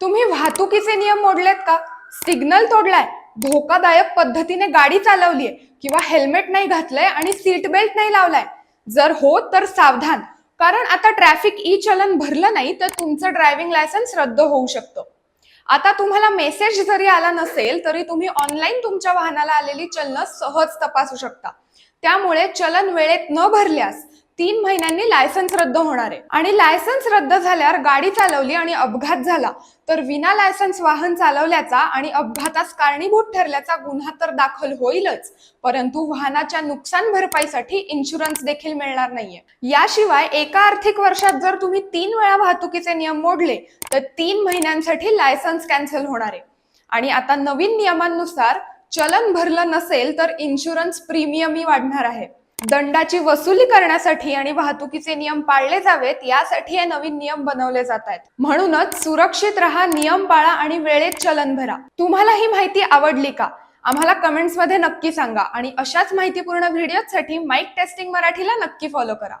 तुम्ही वाहतुकीचे नियम मोडलेत का? सिग्नल तोडलाय धोकादायक पद्धतीने गाडी चालवलीये किंवा हेल्मेट नाही घातलंय आणि सीट बेल्ट नाही लावलाय. जर हो तर सावधान कारण आता ट्रॅफिक ई चलन भरलं नाही तर तुमचं ड्रायव्हिंग लायसन्स रद्द होऊ शकतं. आता तुम्हाला मेसेज जरी आला नसेल तरी तुम्ही ऑनलाईन तुमच्या वाहनाला आलेली चलनं सहज तपासू शकता. त्यामुळे चलन वेळेत न भरल्यास तीन महिन्यांनी लायसन्स रद्द होणार आहे. आणि लायसन्स रद्द झाल्यावर गाडी चालवली आणि अपघात झाला. तर विना लायसन्स वाहन चालवल्याचा आणि अपघातास कारणीभूत ठरल्याचा गुन्हा तर दाखल होईलच. परंतु वाहनाच्या नुकसान भरपाईसाठी इन्शुरन्स देखील मिळणार नाहीये. याशिवाय एका आर्थिक वर्षात जर तुम्ही तीन वेळा वाहतुकीचे नियम मोडले तर तीन महिन्यांसाठी लायसन्स कॅन्सल होणार आहे. आणि आता नवीन नियमांनुसार चलन भरलं नसेल तर इन्शुरन्स प्रीमियमही वाढणार आहे. दंडाची वसुली करण्यासाठी आणि वाहतुकीचे नियम पाळले जावेत यासाठी हे नवीन नियम बनवले जात आहेत. म्हणूनच सुरक्षित राहा नियम पाळा आणि वेळेत चलन भरा. तुम्हाला ही माहिती आवडली का? आम्हाला कमेंट्समध्ये नक्की सांगा आणि अशाच माहितीपूर्ण व्हिडिओसाठी माईक टेस्टिंग मराठीला नक्की फॉलो करा.